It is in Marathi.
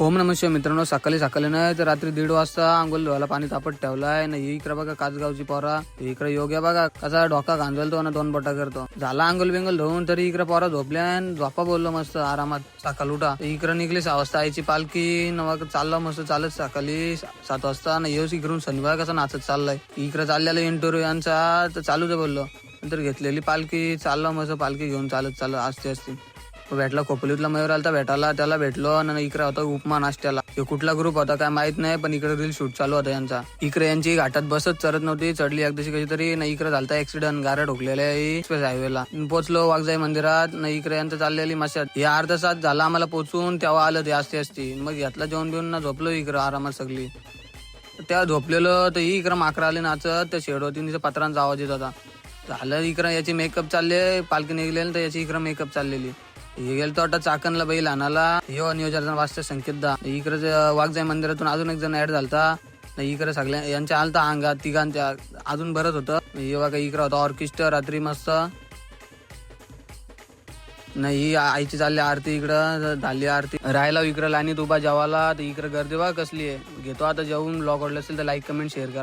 ओम नमस्कार मित्रांनो सकाळी सकाळी नाही तर रात्री दीड वाजता अंघोल धुवायला पाणी तापत ठेवलाय. ना ही इकडे बघा काचगावची पोरा. इकडे योग्य बघा कसा डोका गांजलतो ना दोन बटा करतो. झाला अंघोल बिंगल धुवून तरी इकडे पोरा झोपल्या आणि झोपा बोललो मस्त आरामात. सकाळ उठा. इकडे निघली सहा वाजता आईची पालखी. नवा चालला मस्त चालत सकाळी सात वाजता. ना येऊस इकडून शनिवार कसा नाचत चाललाय. इकडे चाललेला इंटरव्ह्यू यांचा तर चालूच बोललो. नंतर घेतलेली पालखी. चाललो मस्त पालखी घेऊन चालत चालत असते असते भेटला खोपलीतला मयूर आलता भेटायला त्याला भेटलो आणि इकडे होता उपमा नाश्त्याला हे कुठला ग्रुप होता काय माहीत नाही पण इकडे रील शूट चालू होता यांचा. इकडे यांची घाटात बसच चढत नव्हती चढली एक दिवशी कशी तरी नाही इकडे झालता ऍक्सिडेंट गाड्या ठोकलेल्या एक्सप्रेस हायवेला पोहोचलो वाघजाई मंदिरात नाही इकडे यांचं चाललेली मशात हे अर्धा सात झाला आम्हाला पोचून तेव्हा आलं ते असते असती मग घेतला जेवण बिवून ना झोपलो इकडे आरामात सगळी. त्या झोपलेलो तर ही इकडं माकरा आले नाचत त्या शेडवरती तिच्या पत्रांचा आवाज येत होता. झालं इकडं याची मेकअप चालले पालखी निघलेली तर याची इकडं मेकअप चाललेली. गेलतो आता चाकणला बैल आणाला यो नियोजन वाचता संकेत दा. इकडे वाघजाई मंदिरातून अजून एक जण ऍड झालता. इकडे सगळ्या यांच्या आलता अंगात तिघांच्या अजून भरत होतं. येवा बघा इकडं होता ऑर्केस्ट्रा रात्री मस्त. नाही आईची चालली आरती इकडं झाली आरती. राहायला इकडं लाणीत उभा जेवायला. तर इकडं गर्दी बघा कसली आहे. घेतो आता जेवून. ब्लॉग आवडला असेल तर लाईक कमेंट शेअर करा.